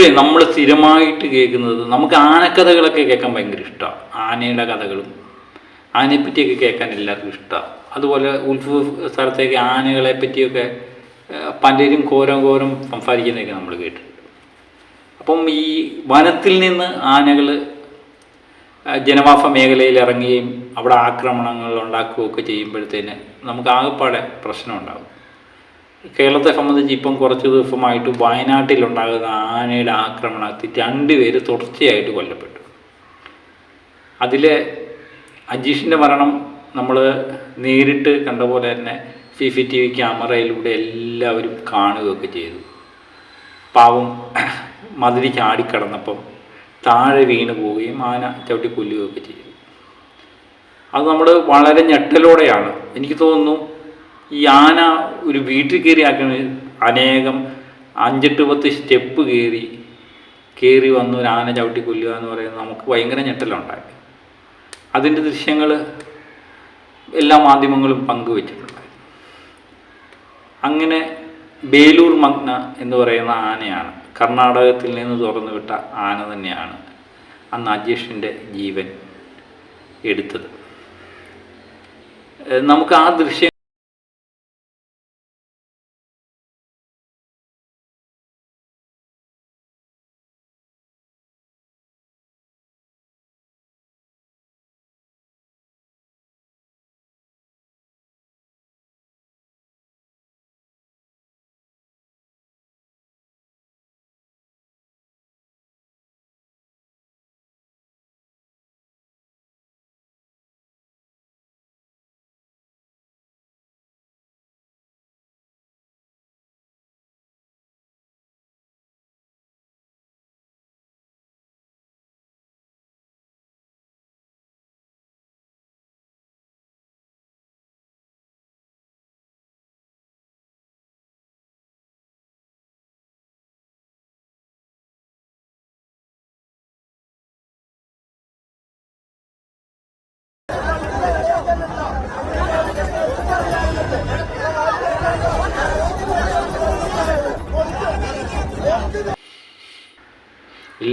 ഇപ്പോഴേ നമ്മൾ സ്ഥിരമായിട്ട് കേൾക്കുന്നത് നമുക്ക് ആനക്കഥകളൊക്കെ കേൾക്കാൻ ഭയങ്കര ഇഷ്ടമാണ് ആനയുടെ കഥകളും ആനയെപ്പറ്റിയൊക്കെ കേൾക്കാൻ എല്ലാവർക്കും ഇഷ്ടമാണ് അതുപോലെ ഉത്സവ സ്ഥലത്തേക്ക് ആനകളെ പറ്റിയൊക്കെ പലരും കോരം കോരം സംസാരിക്കുന്നതൊക്കെ നമ്മൾ കേട്ടിട്ടുണ്ട്. അപ്പം ഈ വനത്തിൽ നിന്ന് ആനകൾ ജനവാസ മേഖലയിൽ ഇറങ്ങുകയും അവിടെ ആക്രമണങ്ങൾ ഉണ്ടാക്കുകയൊക്കെ ചെയ്യുമ്പോഴത്തേന് നമുക്ക് ആകെപ്പാടെ പ്രശ്നം ഉണ്ടാകും. കേരളത്തെ സംബന്ധിച്ച് ഇപ്പം കുറച്ച് ദിവസമായിട്ട് വയനാട്ടിലുണ്ടാകുന്ന ആനയുടെ ആക്രമണത്തിൽ രണ്ടുപേര് തുടർച്ചയായിട്ട് കൊല്ലപ്പെട്ടു. അതിലെ അജീഷിന്റെ മരണം നമ്മൾ നേരിട്ട് കണ്ട പോലെ തന്നെ സി സി ടി വി ക്യാമറയിലൂടെ എല്ലാവരും കാണുകയൊക്കെ ചെയ്തു. പാവം മതിരി ചാടിക്കടന്നപ്പം താഴെ വീണ് പോവുകയും ആന ചവിട്ടി കൊല്ലുകയൊക്കെ ചെയ്തു. അത് നമ്മൾ വളരെ ഞെട്ടലോടെയാണ്. എനിക്ക് തോന്നുന്നു ഈ ആന ഒരു വീട്ടിൽ കയറി ആക്കണ അനേകം അഞ്ചെട്ട് പത്ത് സ്റ്റെപ്പ് കയറി കയറി വന്ന് ഒരു ആന ചവിട്ടി കൊല്ലുക എന്ന് പറയുന്നത് നമുക്ക് ഭയങ്കര ഞെട്ടലുണ്ടായി അതിന്റെ ദൃശ്യങ്ങൾ എല്ലാ മാധ്യമങ്ങളും പങ്കുവച്ചിട്ടുണ്ടായി അങ്ങനെ ബേലൂർ മഗ്ന എന്ന് പറയുന്ന ആനയാണ് കർണാടകത്തിൽ നിന്ന് തുറന്നു വിട്ട ആന തന്നെയാണ് അന്ന് അജീഷിന്റെ ജീവൻ എടുത്തത്. നമുക്ക് ആ ദൃശ്യം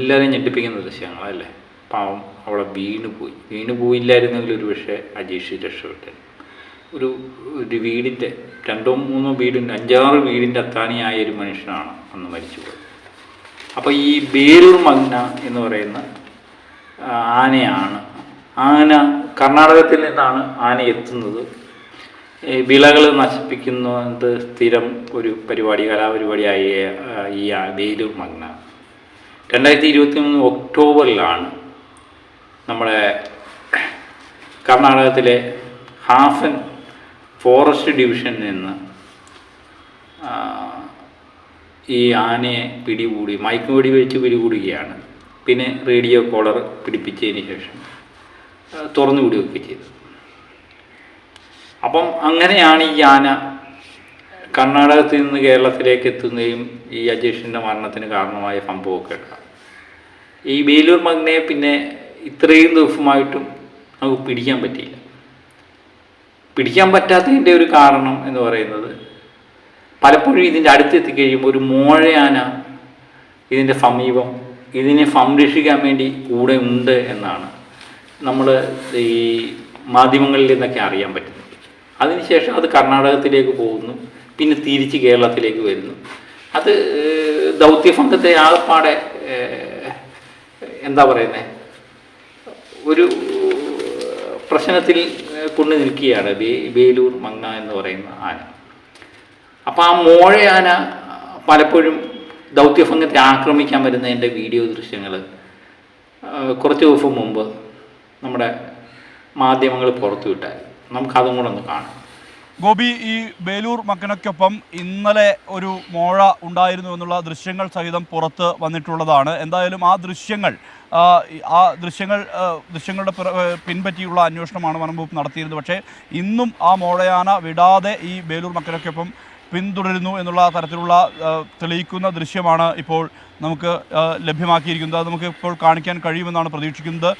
എല്ലാവരെയും ഞെട്ടിപ്പിക്കുന്ന ദൃശ്യങ്ങളല്ലേ? പാവം അവളെ വീണ് പോയി. വീണ് പോയില്ലായിരുന്നെങ്കിൽ ഒരു പക്ഷേ അജീഷ് രക്ഷപ്പെട്ടു. ഒരു ഒരു വീടിന്റെ രണ്ടോ മൂന്നോ വീടിന്റെ അഞ്ചാറ് വീടിന്റെ അത്താണിയായ ഒരു മനുഷ്യനാണ് അന്ന് മരിച്ചുപോയത്. അപ്പോൾ ഈ ബേരൂർ മഗ്ന എന്ന് പറയുന്ന ആനയാണ് ആന കർണാടകത്തിൽ നിന്നാണ് ആന എത്തുന്നത്. വിളകൾ നശിപ്പിക്കുന്നത് സ്ഥിരം ഒരു പരിപാടി കലാപരിപാടിയായ ഈ ബേലൂർ മഗ്ന. രണ്ടായിരത്തി ഇരുപത്തി മൂന്ന് ഒക്ടോബറിലാണ് നമ്മുടെ കർണാടകത്തിലെ ഹാഫൻ ഫോറസ്റ്റ് ഡിവിഷനിൽ നിന്ന് ഈ ആനയെ പിടികൂടി മയക്കുവെടി വെച്ച് പിടികൂടുകയാണ്. പിന്നെ റേഡിയോ കോളർ പിടിപ്പിച്ചതിന് ശേഷം തുറന്നു വിടുകയൊക്കെ ചെയ്തു. അപ്പം അങ്ങനെയാണ് ഈ ആന കർണാടകത്തിൽ നിന്ന് കേരളത്തിലേക്ക് എത്തുകയും ഈ അജേഷിന്റെ മരണത്തിന് കാരണമായ സംഭവമൊക്കെ ഉണ്ടാകും. ഈ ബേലൂർ മഗ്നയെ പിന്നെ ഇത്രയും ദിവസമായിട്ടും നമുക്ക് പിടിക്കാൻ പറ്റിയില്ല. പിടിക്കാൻ പറ്റാത്തതിന്റെ ഒരു കാരണം എന്ന് പറയുന്നത് പലപ്പോഴും ഇതിന്റെ അടുത്ത് എത്തിക്കഴിയുമ്പോൾ ഒരു മോഴയാന ഇതിന്റെ സമീപം ഇതിനെ സംരക്ഷിക്കാൻ വേണ്ടി കൂടെ ഉണ്ട് എന്നാണ് നമ്മൾ ഈ മാധ്യമങ്ങളിൽ നിന്നൊക്കെ അറിയാൻ പറ്റുന്നത്. അതിനുശേഷം അത് കർണാടകത്തിലേക്ക് പോകുന്നു. പിന്നെ തിരിച്ച് കേരളത്തിലേക്ക് വരുന്നു. അത് ദൗത്യ ദൗത്യസംഘത്തെ ആകപ്പാടെ എന്താ പറയുന്നത് ഒരു പ്രശ്നത്തിൽ കൊണ്ടു നിൽക്കുകയാണ് ബേ- ബേലൂർ മങ്ങ എന്ന് പറയുന്ന ആന. അപ്പോൾ ആ മോഴയാന പലപ്പോഴും ദൗത്യഭംഗത്തെ ആക്രമിക്കാൻ വരുന്നതിന്റെ വീഡിയോ ദൃശ്യങ്ങൾ കുറച്ച് ദിവസം മുമ്പ് നമ്മുടെ മാധ്യമങ്ങൾ പുറത്തുവിട്ടായി നമുക്കതും കൂടെ ഒന്ന് കാണാം. ഗോപി ഈ ബേലൂർ മക്കനയ്ക്കൊപ്പം ഇന്നലെ ഒരു മോഴ ഉണ്ടായിരുന്നു എന്നുള്ള ദൃശ്യങ്ങൾ സഹിതം പുറത്ത് വന്നിട്ടുള്ളതാണ്. എന്തായാലും ആ ദൃശ്യങ്ങൾ ആ, ദൃശ്യങ്ങൾ ദൃശ്യങ്ങളുടെ പിറ- പിൻപറ്റിയുള്ള അന്വേഷണമാണ് വനം വകുപ്പ് നടത്തിയിരുന്നത്. പക്ഷേ ഇന്നും ആ മോഴയാന വിടാതെ ഈ ബേലൂർ മക്കനയ്ക്കൊപ്പം പിന്തുടരുന്നു എന്നുള്ള തരത്തിലുള്ള തെളിയിക്കുന്ന ദൃശ്യമാണ് ഇപ്പോൾ നമുക്ക് ലഭ്യമാക്കിയിരിക്കുന്നത്. അത് നമുക്ക് ഇപ്പോൾ കാണിക്കാൻ കഴിയുമെന്നാണ് പ്രതീക്ഷിക്കുന്നത്.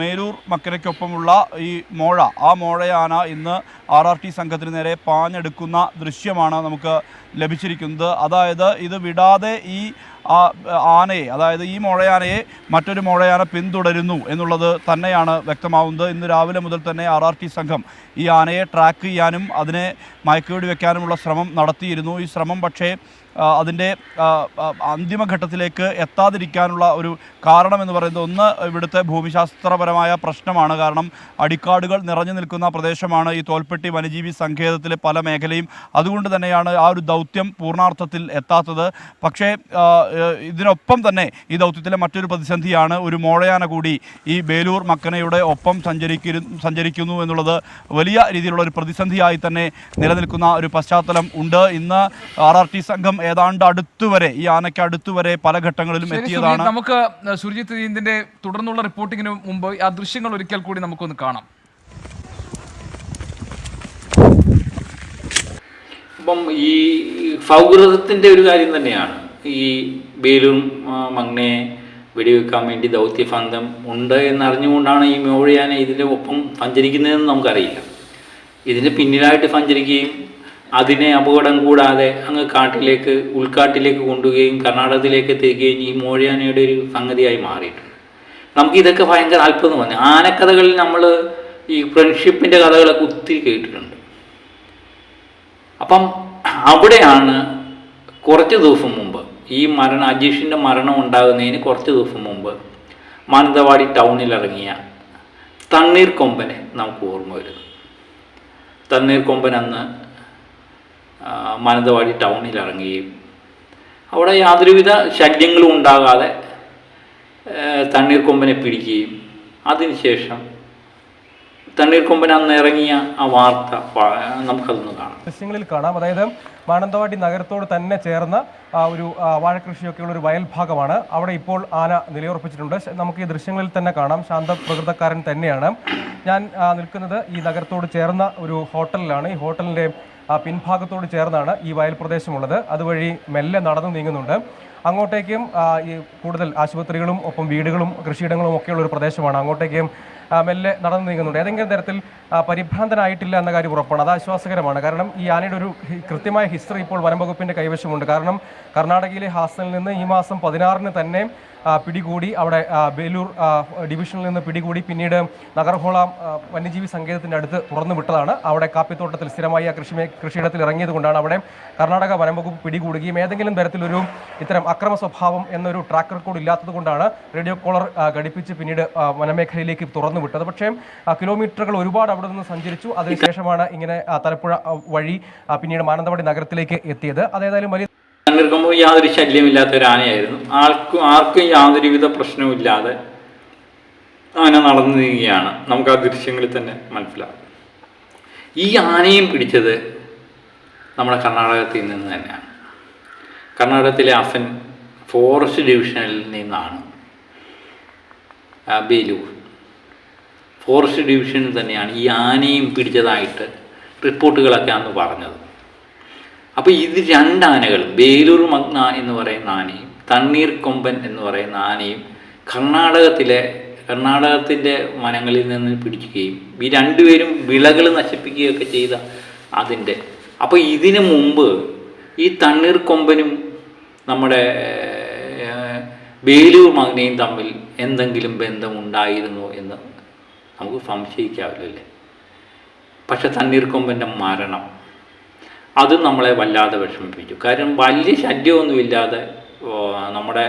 മേലൂർ മക്കരയ്ക്കൊപ്പമുള്ള ഈ മോഴ ആ മോഴയാന ഇന്ന് ആർ ആർ ടി സംഘത്തിന് നേരെ പാഞ്ഞെടുക്കുന്ന ദൃശ്യമാണ് നമുക്ക് ലഭിച്ചിരിക്കുന്നത്. അതായത് ഇത് വിടാതെ ഈ ആ ആനയെ അതായത് ഈ മുഴയാനയെ മറ്റൊരു മുഴയാന പിന്തുടരുന്നു എന്നുള്ളത് തന്നെയാണ് വ്യക്തമാവുന്നത്. ഇന്ന് രാവിലെ മുതൽ തന്നെ ആർ ആർ ടി സംഘം ഈ ആനയെ ട്രാക്ക് ചെയ്യാനും അതിനെ മയക്കുവെടി വെക്കാനുമുള്ള ശ്രമം നടത്തിയിരുന്നു. ഈ ശ്രമം പക്ഷേ അതിന്റെ അന്തിമഘട്ടത്തിലേക്ക് എത്താതിരിക്കാനുള്ള ഒരു കാരണമെന്ന് പറയുന്നത് ഒന്ന് ഇവിടുത്തെ ഭൂമിശാസ്ത്രപരമായ പ്രശ്നമാണ്. കാരണം അടിക്കാടുകൾ നിറഞ്ഞു നിൽക്കുന്ന പ്രദേശമാണ് ഈ തോൽപ്പെട്ടി വന്യജീവി സങ്കേതത്തിലെ പല മേഖലയും. അതുകൊണ്ട് തന്നെയാണ് ആ ഒരു ദൗത്യം പൂർണാർത്ഥത്തിൽ എത്താത്തത്. പക്ഷേ ഇതിനൊപ്പം തന്നെ ഈ ദൗത്യത്തിലെ മറ്റൊരു പ്രതിസന്ധിയാണ് ഒരു മോഴയാന കൂടി ഈ ബേലൂർ മക്കനയുടെ ഒപ്പം സഞ്ചരിക്കുന്നു സഞ്ചരിക്കുന്നു എന്നുള്ളത് വലിയ രീതിയിലുള്ള ഒരു പ്രതിസന്ധിയായി തന്നെ നിലനിൽക്കുന്ന ഒരു പശ്ചാത്തലം ഉണ്ട്. ഇന്ന് ആർ ആർ ടി സംഘം ഏതാണ്ട് അടുത്തുവരെ ഈ ആനയ്ക്ക് അടുത്തുവരെ പല ഘട്ടങ്ങളിലും എത്തിയതാണ്. നമുക്ക് സുരജിത് ഇതിന്റെ തുടർന്നുള്ള റിപ്പോർട്ടിങ്ങിന് മുമ്പ് ആ ദൃശ്യങ്ങൾ ഒരിക്കൽ കൂടി നമുക്കൊന്ന് കാണാം. ഇപ്പം ഈ സൗഹൃദത്തിന്റെ ഒരു കാര്യം തന്നെയാണ്. ഈ ബേലും മഗ്നയെ വെടിവെക്കാൻ വേണ്ടി ദൗത്യഫന്ധം ഉണ്ട് എന്നറിഞ്ഞുകൊണ്ടാണ് ഈ മോഴിയാനെ ഇതിന്റെ ഒപ്പം സഞ്ചരിക്കുന്നതെന്ന് നമുക്കറിയില്ല. ഇതിന് പിന്നിലായിട്ട് സഞ്ചരിക്കുകയും അതിനെ അപകടം കൂടാതെ അങ്ങ് കാട്ടിലേക്ക് ഉൾക്കാട്ടിലേക്ക് കൊണ്ടുപോവുകയും കർണാടകത്തിലേക്ക് എത്തിക്കുകയും ഈ മോഴിയാനയുടെ ഒരു സംഗതിയായി മാറിയിട്ടുണ്ട്. നമുക്ക് ഇതൊക്കെ ഭയങ്കര അത്ഭുതം തോന്നി. ആനക്കഥകളിൽ നമ്മൾ ഈ ഫ്രണ്ട്ഷിപ്പിന്റെ കഥകളൊക്കെ ഒത്തിരി കേട്ടിട്ടുണ്ട്. അപ്പം അവിടെയാണ് കുറച്ച് ദിവസം മുമ്പ് ഈ മരണം അജീഷിന്റെ മരണം ഉണ്ടാകുന്നതിന് കുറച്ച് ദിവസം മുമ്പ് മാനന്തവാടി ടൗണിൽ ഇറങ്ങിയ തണ്ണീർ കൊമ്പനെ നമുക്ക് ഓർമ്മ വരുന്നു. തണ്ണീർ കൊമ്പൻ അന്ന് മാനന്തവാടി ടൗണിൽ ഇറങ്ങുകയും അവിടെ യാതൊരുവിധ ശല്യങ്ങളും ഉണ്ടാകാതെ തണ്ണീർക്കൊമ്പനെ കൊമ്പനെ പിടിക്കുകയും അതിനുശേഷം തണ്ണീർക്കൊമ്പൻ അന്ന് ഇറങ്ങിയ ആ വാർത്ത നമുക്കതൊന്ന് കാണാം. ദൃശ്യങ്ങളിൽ കാണാം. അതായത് മാനന്തവാടി നഗരത്തോട് തന്നെ ചേർന്ന ഒരു വാഴക്കൃഷിയൊക്കെയുള്ള ഒരു വയൽ ഭാഗമാണ് അവിടെ ഇപ്പോൾ ആന നിലയുറപ്പിച്ചിട്ടുണ്ട്. നമുക്ക് ഈ ദൃശ്യങ്ങളിൽ തന്നെ കാണാം. ശാന്ത പ്രകൃതക്കാരൻ തന്നെയാണ്. ഞാൻ നിൽക്കുന്നത് ഈ നഗരത്തോട് ചേർന്ന ഒരു ഹോട്ടലിലാണ്. ഈ ഹോട്ടലിന്റെ ആ, പിൻഭാഗത്തോട് ചേർന്നാണ് ഈ വയൽ പ്രദേശമുള്ളത്. അതുവഴി മെല്ലെ നടന്നു നീങ്ങുന്നുണ്ട്. അങ്ങോട്ടേക്കും ഈ കൂടുതൽ ആശുപത്രികളും ഒപ്പം വീടുകളും കൃഷിയിടങ്ങളും ഒക്കെയുള്ള ഒരു പ്രദേശമാണ്. അങ്ങോട്ടേക്കും മെല്ലെ നടന്നു നീങ്ങുന്നുണ്ട്. ഏതെങ്കിലും തരത്തിൽ പരിഭ്രാന്തനായിട്ടില്ല എന്ന കാര്യം ഉറപ്പാണ്. അത് ആശ്വാസകരമാണ്. കാരണം ഈ ആനയുടെ ഒരു കൃത്യമായ ഹിസ്റ്ററി ഇപ്പോൾ വനം വകുപ്പിന്റെ കൈവശമുണ്ട്. കാരണം കർണാടകയിലെ ഹാസനിൽ നിന്ന് ഈ മാസം പതിനാറിന് തന്നെ പിടികൂടി അവിടെ ബേലൂർ ഡിവിഷനിൽ നിന്ന് പിടികൂടി പിന്നീട് നഗർഹോള വന്യജീവി സങ്കേതത്തിന്റെ അടുത്ത് തുറന്നു വിട്ടതാണ്. അവിടെ കാപ്പിത്തോട്ടത്തിൽ സ്ഥിരമായി ആ കൃഷി കൃഷിയിടത്തിൽ ഇറങ്ങിയത് കൊണ്ടാണ് അവിടെ കർണാടക വനം വകുപ്പ് പിടികൂടുകയും ഏതെങ്കിലും തരത്തിലൊരു ഇത്തരം അക്രമ സ്വഭാവം എന്നൊരു ട്രാക്ക് റെക്കോർഡ് ഇല്ലാത്തത് കൊണ്ടാണ് റേഡിയോ കോളർ ഘടിപ്പിച്ച് പിന്നീട് വനമേഖലയിലേക്ക് തുറന്നു വിട്ടത്. പക്ഷേ കിലോമീറ്ററുകൾ ഒരുപാട് അവിടെ നിന്ന് സഞ്ചരിച്ചു. അതിനുശേഷമാണ് ഇങ്ങനെ തലപ്പുഴ വഴി പിന്നീട് മാനന്തവാടി നഗരത്തിലേക്ക് എത്തിയത്. അതേതായാലും വലിയ തണ്ണീർക്കൊമ്പ് യാതൊരു ശല്യമില്ലാത്ത ഒരു ആനയായിരുന്നു. ആർക്കും ആർക്കും യാതൊരുവിധ പ്രശ്നവുമില്ലാതെ ആന നടന്നു നീങ്ങുകയാണ്. നമുക്ക് ആ ദൃശ്യങ്ങളിൽ തന്നെ മനസ്സിലാവും ഈ ആനയും പിടിച്ചത് നമ്മുടെ കർണാടകത്തിൽ നിന്ന് തന്നെയാണ്. കർണാടകത്തിലെ അസൻ ഫോറസ്റ്റ് ഡിവിഷനിൽ നിന്നാണ്. ബേലൂർ. ഫോറസ്റ്റ് ഡിവിഷനിൽ തന്നെയാണ് ഈ ആനയും പിടിച്ചതായിട്ട് റിപ്പോർട്ടുകളൊക്കെ അന്ന് പറഞ്ഞത്. അപ്പോൾ ഇത് രണ്ട് ബേലൂർ മഗ്ന എന്ന് പറയുന്ന ആനയും തണ്ണീർ കൊമ്പൻ എന്ന് പറയുന്ന ആനയും കർണാടകത്തിലെ കർണാടകത്തിന്റെ വനങ്ങളിൽ നിന്ന് പിടിക്കുകയും ഈ രണ്ടുപേരും വിളകൾ നശിപ്പിക്കുകയൊക്കെ ചെയ്ത അതിന്റെ. അപ്പോൾ ഇതിനു മുമ്പ് ഈ തണ്ണീർ കൊമ്പനും നമ്മുടെ ബേലൂർ മഗ്നയും തമ്മിൽ എന്തെങ്കിലും ബന്ധമുണ്ടായിരുന്നു എന്ന് നമുക്ക് സംശയിക്കാവില്ലല്ലേ പക്ഷെ തണ്ണീർക്കൊമ്പന്റെ മരണം അത് നമ്മളെ വല്ലാതെ വിഷമിപ്പിച്ചു കാരണം വലിയ ശല്യമൊന്നുമില്ലാതെ നമ്മുടെ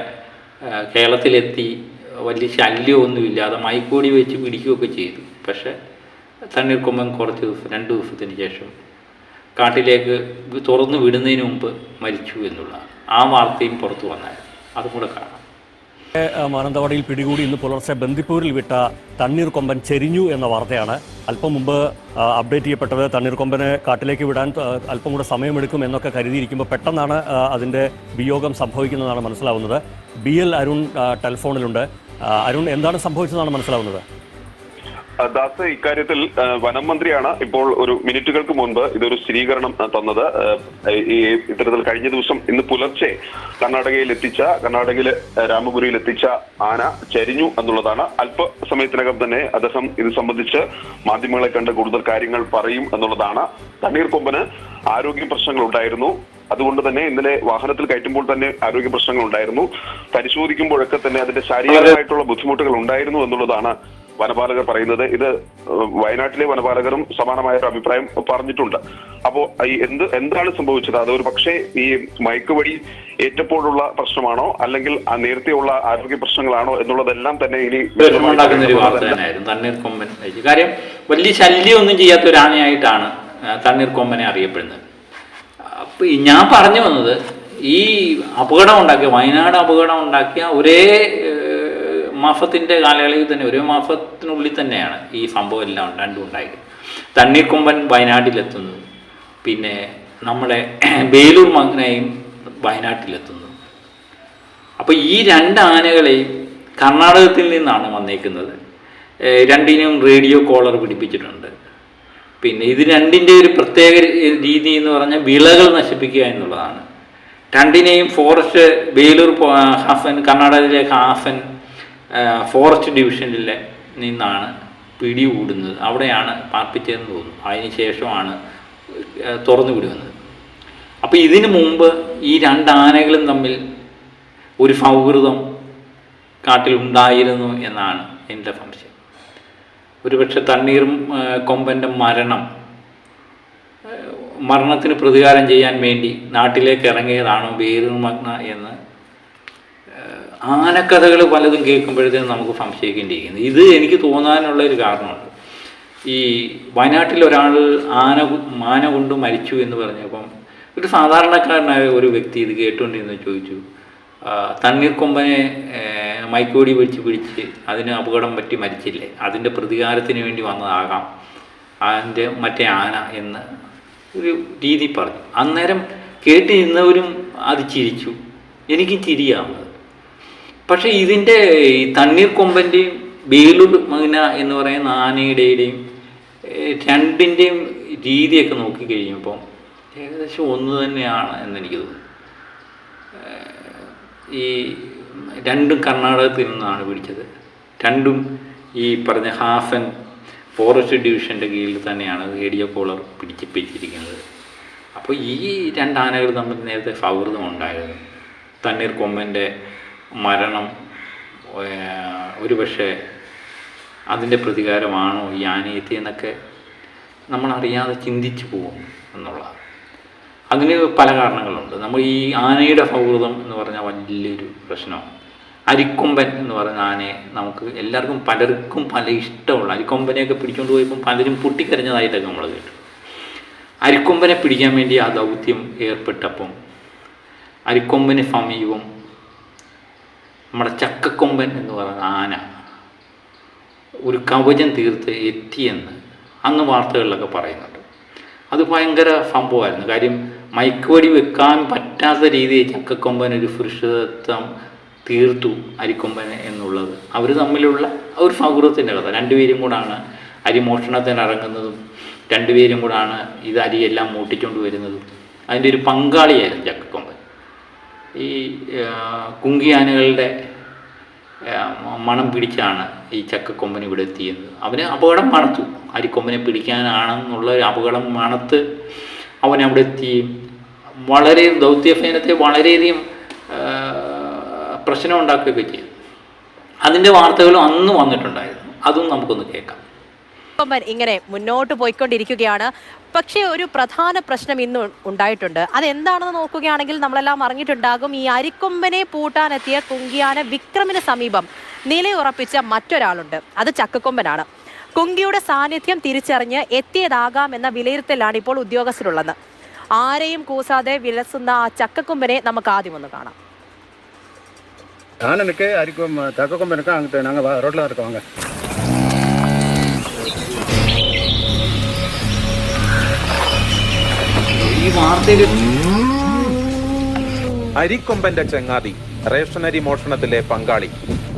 കേരളത്തിലെത്തി വലിയ ശല്യമൊന്നുമില്ലാതെ മൈക്കൂടി വെച്ച് പിടിക്കുകയൊക്കെ ചെയ്തു. പക്ഷേ തണ്ണീർക്കൊമ്പൻ കുറച്ച് ദിവസം രണ്ട് ദിവസത്തിന് ശേഷം കാട്ടിലേക്ക് തുറന്നു വിടുന്നതിന് മുമ്പ് മരിച്ചു എന്നുള്ളതാണ്. ആ വാർത്തയും പുറത്തു വന്നായിരുന്നു. അതും കൂടെ കാണാം. മാനന്തവാടിയിൽ പിടികൂടി ഇന്ന് പുലർച്ചെ ബന്ദിപ്പൂരിൽ വിട്ട തണ്ണീർക്കൊമ്പൻ ചെരിഞ്ഞു എന്ന വാർത്തയാണ്. അല്പം മുമ്പ് അപ്ഡേറ്റ് ചെയ്യപ്പെട്ടത് തണ്ണീർക്കൊമ്പനെ കാട്ടിലേക്ക് വിടാൻ അല്പം കൂടെ സമയമെടുക്കും എന്നൊക്കെ കരുതിയിരിക്കുമ്പോൾ പെട്ടെന്നാണ് അതിന്റെ വിയോഗം സംഭവിക്കുന്നതാണ് മനസ്സിലാവുന്നത്. ബി എൽ അരുൺ ടെലിഫോണിലുണ്ട്. അരുൺ എന്താണ് സംഭവിച്ചതെന്നാണ് മനസ്സിലാവുന്നത്? ദാസ് ഇക്കാര്യത്തിൽ വനം മന്ത്രിയാണ് ഇപ്പോൾ ഒരു മിനിറ്റുകൾക്ക് മുൻപ് ഇതൊരു സ്ഥിരീകരണം തന്നത്. ഈ ഇത്തരത്തിൽ കഴിഞ്ഞ ദിവസം ഇന്ന് പുലർച്ചെ കർണാടകയിൽ എത്തിച്ച കർണാടകയിലെ രാമപുരിയിൽ എത്തിച്ച ആന ചരിഞ്ഞു എന്നുള്ളതാണ്. അല്പസമയത്തിനകം തന്നെ അദ്ദേഹം ഇത് സംബന്ധിച്ച് മാധ്യമങ്ങളെ കണ്ട് കൂടുതൽ കാര്യങ്ങൾ പറയും എന്നുള്ളതാണ്. തണ്ണീർക്കൊമ്പന് ആരോഗ്യ പ്രശ്നങ്ങൾ ഉണ്ടായിരുന്നു. അതുകൊണ്ട് തന്നെ ഇന്നലെ വാഹനത്തിൽ കയറ്റുമ്പോൾ തന്നെ ആരോഗ്യ പ്രശ്നങ്ങൾ ഉണ്ടായിരുന്നു. പരിശോധിക്കുമ്പോഴൊക്കെ തന്നെ അതിന്റെ ശാരീരികമായിട്ടുള്ള ബുദ്ധിമുട്ടുകൾ ഉണ്ടായിരുന്നു എന്നുള്ളതാണ് വനപാലകർ പറയുന്നത് ഇത് വയനാട്ടിലെ വനപാലകരും സമാനമായ ഒരു അഭിപ്രായം പറഞ്ഞിട്ടുണ്ട്. അപ്പോ ഈ എന്ത് എന്താണ് സംഭവിച്ചത്? അത് ഒരു പക്ഷേ ഈ മയക്കുവടി ഏറ്റപ്പോഴുള്ള പ്രശ്നമാണോ? അല്ലെങ്കിൽ നേരത്തെയുള്ള ആരോഗ്യ പ്രശ്നങ്ങളാണോ? എന്നുള്ളതെല്ലാം തന്നെ ഇനി കാര്യം വലിയ ശല്യമൊന്നും ചെയ്യാത്ത ഒരു തണ്ണീർ കൊമ്പനെ അറിയപ്പെടുന്നത്. അപ്പൊ ഞാൻ പറഞ്ഞു വന്നത് ഈ അപകടം ഉണ്ടാക്കിയ വയനാട് അപകടം ഉണ്ടാക്കിയ ഒരേ ഏഹ്, മാസത്തിന്റെ കാലയളവിൽ തന്നെ ഒരു മാസത്തിനുള്ളിൽ തന്നെയാണ് ഈ സംഭവം എല്ലാം രണ്ടും ഉണ്ടായത് തണ്ണീർക്കൊമ്പൻ വയനാട്ടിലെത്തുന്നു. പിന്നെ നമ്മുടെ വേലൂർ മകനെയും വയനാട്ടിലെത്തുന്നു. അപ്പോൾ ഈ രണ്ട് ആനകളെയും കർണാടകത്തിൽ നിന്നാണ് വന്നേക്കുന്നത്. രണ്ടിനും റേഡിയോ കോളർ പിടിപ്പിച്ചിട്ടുണ്ട്. പിന്നെ ഇത് രണ്ടിന്റെ ഒരു പ്രത്യേക രീതി എന്ന് പറഞ്ഞാൽ വിളകൾ നശിപ്പിക്കുക എന്നുള്ളതാണ്. രണ്ടിനെയും ഫോറസ്റ്റ് ബേലൂർ ഹാഫൻ കർണാടകയിലെ ഹാഫൻ ഫോറസ്റ്റ് ഡിവിഷനിൽ നിന്നാണ് പിടി കൂടുന്നത് അവിടെയാണ് പാർപ്പിച്ചതെന്ന് തോന്നുന്നു. അതിന് ശേഷമാണ് തുറന്നു വിടുന്നത്. അപ്പോൾ ഇതിനു മുമ്പ് ഈ രണ്ട് ആനകളും തമ്മിൽ ഒരു സൗഹൃദം കാട്ടിൽ ഉണ്ടായിരുന്നു എന്നാണ് എന്റെ സംശയം. ഒരുപക്ഷെ തണ്ണീറും കൊമ്പന്റെ മരണം മരണത്തിന് പ്രതികാരം ചെയ്യാൻ വേണ്ടി നാട്ടിലേക്ക് ഇറങ്ങിയതാണോ വേരുമഗ്ന എന്ന് ആനക്കഥകൾ പലതും കേൾക്കുമ്പോഴത്തേക്കും നമുക്ക് സംശയിക്കേണ്ടിയിരിക്കുന്നു. ഇത് എനിക്ക് തോന്നാനുള്ള ഒരു കാരണമുണ്ട്. ഈ വയനാട്ടിൽ ഒരാൾ ആന ആന കൊണ്ട് മരിച്ചു എന്ന് പറഞ്ഞപ്പം ഒരു സാധാരണക്കാരനായ ഒരു വ്യക്തി ഇത് കേട്ടുകൊണ്ടിരുന്ന് ചോദിച്ചു. തണ്ണീർക്കൊമ്പനെ മൈക്കോടി പിടിച്ച് പിടിച്ച് അതിന് അപകടം പറ്റി മരിച്ചില്ലേ? അതിന്റെ പ്രതികാരത്തിന് വേണ്ടി വന്നതാകാം. അതിന്റെ മറ്റേ ആന എന്ന് ഒരു രീതി പറഞ്ഞു. അന്നേരം കേട്ടിരുന്നവരും അത് ചിരിച്ചു. എനിക്കും ചിരിയാവുന്നത്. പക്ഷേ ഇതിന്റെ ഈ തണ്ണീർക്കൊമ്പന്റെയും വേലൂർ മകന എന്ന് പറയുന്ന ആനയുടെയും രണ്ടിന്റെയും രീതിയൊക്കെ നോക്കിക്കഴിഞ്ഞപ്പോൾ ഏകദേശം ഒന്ന് തന്നെയാണ് എന്നെനിക്ക് തോന്നുന്നു ഈ രണ്ടും കർണാടകത്തിൽ നിന്നാണ് പിടിച്ചത്. രണ്ടും ഈ പറഞ്ഞ ഹാഫൻ ഫോറസ്റ്റ് ഡിവിഷന്റെ കീഴിൽ തന്നെയാണ് റേഡിയോ കോളർ പിടിച്ചിപ്പിച്ചിരിക്കുന്നത്. അപ്പോൾ ഈ രണ്ട് ആനകൾ തമ്മിൽ നേരത്തെ സൗഹൃദം ഉണ്ടായിരുന്നു തണ്ണീർ കൊമ്പന്റെ മരണം ഒരു ഒരുപക്ഷെ അതിന്റെ പ്രതികാരമാണോ ഈ ആനയത്തി എന്നൊക്കെ നമ്മളറിയാതെ ചിന്തിച്ചു പോകും എന്നുള്ളതാണ്. അതിന് പല കാരണങ്ങളുണ്ട്. നമ്മൾ ഈ ആനയുടെ സൗഹൃദം എന്ന് പറഞ്ഞാൽ വലിയൊരു പ്രശ്നമാണ്. അരിക്കൊമ്പൻ എന്ന് പറഞ്ഞ ആനയെ നമുക്ക് എല്ലാവർക്കും പലർക്കും പല ഇഷ്ടമുള്ള അരിക്കൊമ്പനെയൊക്കെ പിടിച്ചുകൊണ്ട് പോയപ്പം പലരും പൊട്ടിക്കരഞ്ഞതായിട്ടൊക്കെ നമ്മൾ കേട്ടു. അരിക്കൊമ്പനെ പിടിക്കാൻ വേണ്ടി ആ ദൗത്യം ഏർപ്പെട്ടപ്പം അരിക്കൊമ്പന് സമീപം നമ്മുടെ ചക്കക്കൊമ്പൻ എന്ന് പറയുന്ന ആന ഒരു കവചം തീർത്ത് എത്തിയെന്ന് അന്ന് വാർത്തകളിലൊക്കെ പറയുന്നുണ്ട്. അത് ഭയങ്കര സംഭവമായിരുന്നു. കാര്യം മയക്കുവടി വെക്കാൻ പറ്റാത്ത രീതിയിൽ ചക്കക്കൊമ്പൻ ഒരു സുരക്ഷിതത്വം തീർത്തു അരിക്കൊമ്പൻ എന്നുള്ളത്. അവർ തമ്മിലുള്ള ഒരു സൗഹൃദത്തിന്റെ കഥ. രണ്ടുപേരും കൂടാണ് അരിമോഷണത്തിന് ഇറങ്ങുന്നതും രണ്ടുപേരും കൂടാണ് ഇത് അരിയെല്ലാം മൂട്ടിക്കൊണ്ട് വരുന്നതും. അതിന്റെ ഒരു പങ്കാളിയായിരുന്നു ചക്കക്കൊമ്പൻ. ഈ കുങ്കിയാനകളുടെ മണം പിടിച്ചാണ് ഈ ചക്കക്കൊമ്പൻ ഇവിടെ എത്തിയത്. അവന് അപകടം മണത്തു. അരിക്കൊമ്പനെ പിടിക്കാനാണെന്നുള്ള ഒരു അപകടം മണത്ത് അവൻ അവിടെ എത്തി. വളരെ ദൗത്യഫേനത്തെ വളരെയധികം പ്രശ്നം ഉണ്ടാക്കുകയൊക്കെ ചെയ്തു. അതിന്റെ വാർത്തകളും അന്ന് വന്നിട്ടുണ്ടായിരുന്നു. അതും നമുക്കൊന്ന് കേൾക്കാം. കൊമ്പൻ ഇങ്ങനെ മുന്നോട്ട് പോയിക്കൊണ്ടിരിക്കുകയാണ് പക്ഷേ ഒരു പ്രധാന പ്രശ്നം ഇന്ന് ഉണ്ടായിട്ടുണ്ട് അതെന്താണെന്ന് നോക്കുകയാണെങ്കിൽ നമ്മളെല്ലാം അറിഞ്ഞിട്ടുണ്ടാകും ഈ അരിക്കൊമ്പനെ പൂട്ടാനെത്തിയ കുങ്കിയാന വിക്രമിന് സമീപം നിലയുറപ്പിച്ച മറ്റൊരാളുണ്ട് അത് ചക്കക്കൊമ്പനാണ് കുങ്കിയുടെ സാന്നിധ്യം തിരിച്ചറിഞ്ഞ് എത്തിയതാകാം എന്ന വിലയിരുത്തലാണ് ഇപ്പോൾ ഉദ്യോഗസ്ഥരുള്ളത് ആരെയും കൂസാതെ വിലസുന്ന ആ ചക്കക്കൊമ്പനെ നമുക്ക് ആദ്യം ഒന്ന് കാണാം ஆனனுக்கு அரிக்கும் தக்கொம்பனுக்கும் அங்கிட்டு நாங்கள் ரோட்டில் தான் இருக்கோம் ഈ വാർത്തയിൽ അരിക്കൊമ്പന്റെ ചങ്ങാതി റേഷനരി മോഷണത്തിലെ പങ്കാളി.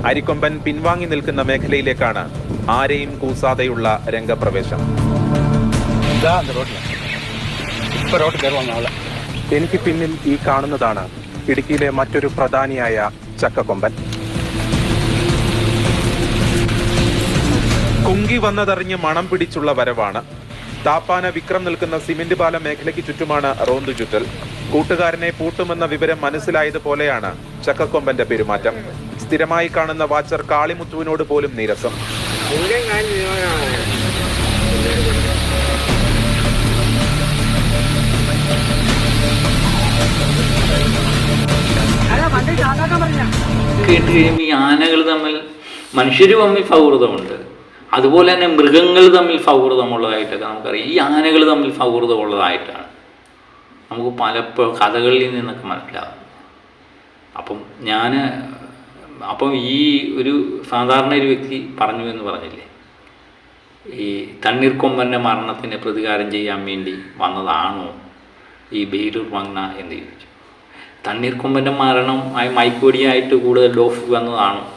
അരിക്കൊമ്പൻ പിൻവാങ്ങി നിൽക്കുന്ന മേഖലയിലേക്കാണ് ആരെയും കൂസാതെയുള്ള രംഗപ്രവേശം. എനിക്ക് പിന്നിൽ ഈ കാണുന്നതാണ് ഇടുക്കിയിലെ മറ്റൊരു പ്രധാനിയായ ചക്കക്കൊമ്പൻ. കുങ്കി വന്നതറിഞ്ഞ് മണം പിടിച്ചുള്ള വരവാണ് താപ്പാന വിക്രം നിൽക്കുന്ന സിമന്റ് പാലം മേഖലയ്ക്ക് ചുറ്റുമാണ് റോന്തു ചുറ്റൽ. കൂട്ടുകാരനെ പൂട്ടുമെന്ന വിവരം മനസ്സിലായതുപോലെയാണ് ചക്കക്കൊമ്പന്റെ പെരുമാറ്റം. സ്ഥിരമായി കാണുന്ന വാച്ചർ കാളിമുത്തുവിനോട് പോലും നീരസം. കേട്ട് കഴിയുമ്പോൾ ഈ ആനകൾ തമ്മിൽ മനുഷ്യരും തമ്മിൽ സൗഹൃദമുണ്ട് അതുപോലെ തന്നെ മൃഗങ്ങൾ തമ്മിൽ സൗഹൃദമുള്ളതായിട്ടൊക്കെ നമുക്കറിയാം. ഈ ആനകൾ തമ്മിൽ സൗഹൃദമുള്ളതായിട്ടാണ് നമുക്ക് പലപ്പോഴും കഥകളിൽ നിന്നൊക്കെ മനസ്സിലാകും. അപ്പം ഞാൻ അപ്പം ഈ ഒരു സാധാരണ ഒരു വ്യക്തി പറഞ്ഞു എന്ന് പറഞ്ഞില്ലേ? ഈ തണ്ണീർക്കൊമ്പന്റെ മരണത്തിന് പ്രതികാരം ചെയ്യാൻ വേണ്ടി വന്നതാണോ? ഈ ബേരൂർ മഗ്ന എന്ന് ചോദിച്ചു. തണ്ണീർക്കൊമ്പന്റെ മരണം മൈക്കോടിയായിട്ട് കൂടുതൽ ഡോഫ് വന്നതാണോ?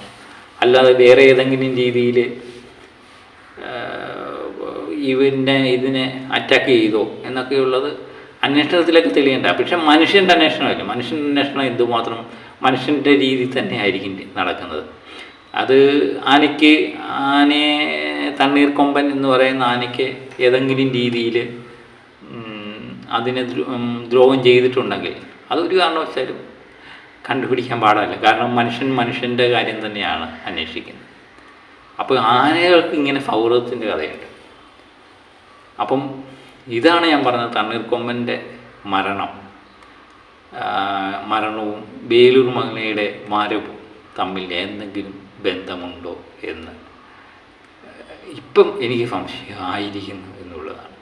അല്ലാതെ വേറെ ഏതെങ്കിലും രീതിയിൽ ഇവനെ ഇതിനെ അറ്റാക്ക് ചെയ്തോ എന്നൊക്കെയുള്ളത് അന്വേഷണത്തിലൊക്കെ തെളിയണ്ട. പക്ഷെ മനുഷ്യന്റെ അന്വേഷണമല്ല മനുഷ്യന്റെ അന്വേഷണം എന്തുമാത്രം മനുഷ്യന്റെ രീതി തന്നെ ആയിരിക്കും നടക്കുന്നത്. അത് ആനയ്ക്ക് ആനയെ തണ്ണീർക്കൊമ്പൻ എന്ന് പറയുന്ന ആനയ്ക്ക് ഏതെങ്കിലും രീതിയിൽ അതിനെ ദ്രോഹം ചെയ്തിട്ടുണ്ടെങ്കിൽ അതൊരു കാരണവശാലും കണ്ടുപിടിക്കാൻ പാടില്ല. കാരണം മനുഷ്യൻ മനുഷ്യന്റെ കാര്യം തന്നെയാണ് അന്വേഷിക്കുന്നത്. അപ്പോൾ ആനകൾക്ക് ഇങ്ങനെ സൗഹൃദത്തിന്റെ കഥയുണ്ട്. അപ്പം ഇതാണ് ഞാൻ പറഞ്ഞത് തണ്ണീർക്കൊമ്പന്റെ മരണം. മരണവും വേലൂർ മകനയുടെ മരവും തമ്മിൽ എന്തെങ്കിലും ബന്ധമുണ്ടോ എന്ന്. ഇപ്പം എനിക്ക് സംശയമായിരിക്കുന്നു എന്നുള്ളതാണ്.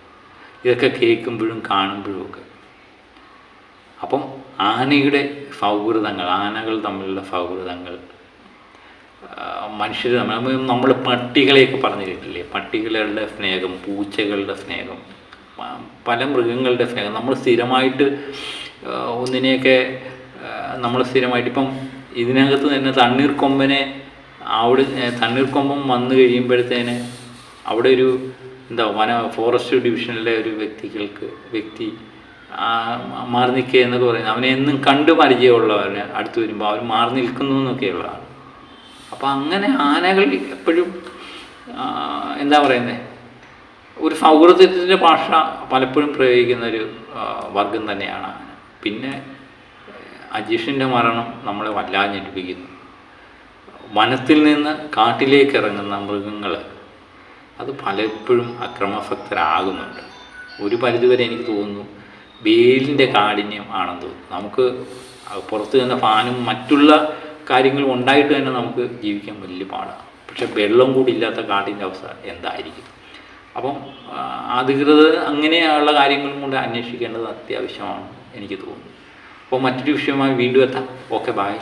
ഇതൊക്കെ കേൾക്കുമ്പോഴും കാണുമ്പോഴും ഒക്കെ. അപ്പം ആനയുടെ സൗഹൃദങ്ങൾ ആനകൾ തമ്മിലുള്ള സൗഹൃദങ്ങൾ മനുഷ്യർ നമ്മൾ നമ്മൾ പട്ടികളെയൊക്കെ പറഞ്ഞു കേട്ടില്ലേ? പട്ടികളുടെ സ്നേഹം പൂച്ചകളുടെ സ്നേഹം പല മൃഗങ്ങളുടെ സ്നേഹം. നമ്മൾ സ്ഥിരമായിട്ട് ഒന്നിനെയൊക്കെ നമ്മൾ സ്ഥിരമായിട്ട് ഇപ്പം ഇതിനകത്ത് തന്നെ തണ്ണീർക്കൊമ്പനെ അവിടെ തണ്ണീർക്കൊമ്പം വന്നു കഴിയുമ്പോഴത്തേന് അവിടെ ഒരു എന്താ വന ഫോറസ്റ്റ് ഡിവിഷനിലെ ഒരു വ്യക്തികൾക്ക് വ്യക്തി മാറി നിൽക്കുക എന്നൊക്കെ പറയുന്നത്. അവനെ എന്നും കണ്ടു പരിചയമുള്ളവരെ അടുത്ത് വരുമ്പോൾ അവർ മാറി നിൽക്കുന്നു എന്നൊക്കെയുള്ളതാണ് അപ്പോൾ അങ്ങനെ ആനകൾ എപ്പോഴും എന്താ പറയുന്നത് ഒരു സൗഹൃദത്തിന്റെ ഭാഷ പലപ്പോഴും പ്രയോഗിക്കുന്ന ഒരു വർഗം തന്നെയാണ് ആന. പിന്നെ അജീഷിന്റെ മരണം നമ്മളെ വല്ലാതെ ഞെട്ടിപ്പിക്കുന്നു. വനത്തിൽ നിന്ന് കാട്ടിലേക്ക് ഇറങ്ങുന്ന മൃഗങ്ങൾ അത് പലപ്പോഴും അക്രമാസക്തരാകുന്നുണ്ട്. ഒരു പരിധിവരെ എനിക്ക് തോന്നുന്നു വെയിലിന്റെ കാഠിന്യം ആണെന്ന് തോന്നുന്നു. നമുക്ക് പുറത്ത് നിന്ന് ഫാനും മറ്റുള്ള കാര്യങ്ങളും ഉണ്ടായിട്ട് തന്നെ നമുക്ക് ജീവിക്കാൻ വലിയ പാടാണ് പക്ഷെ വെള്ളം കൂടി ഇല്ലാത്ത കാട്ടിന്റെ അവസ്ഥ എന്തായിരിക്കും? അപ്പം അധികൃതർ അങ്ങനെയുള്ള കാര്യങ്ങളും കൊണ്ട് അന്വേഷിക്കേണ്ടത് അത്യാവശ്യമാണ് എനിക്ക് തോന്നുന്നു. അപ്പോൾ മറ്റൊരു വിഷയമായി വീണ്ടും എത്താം. Okay bye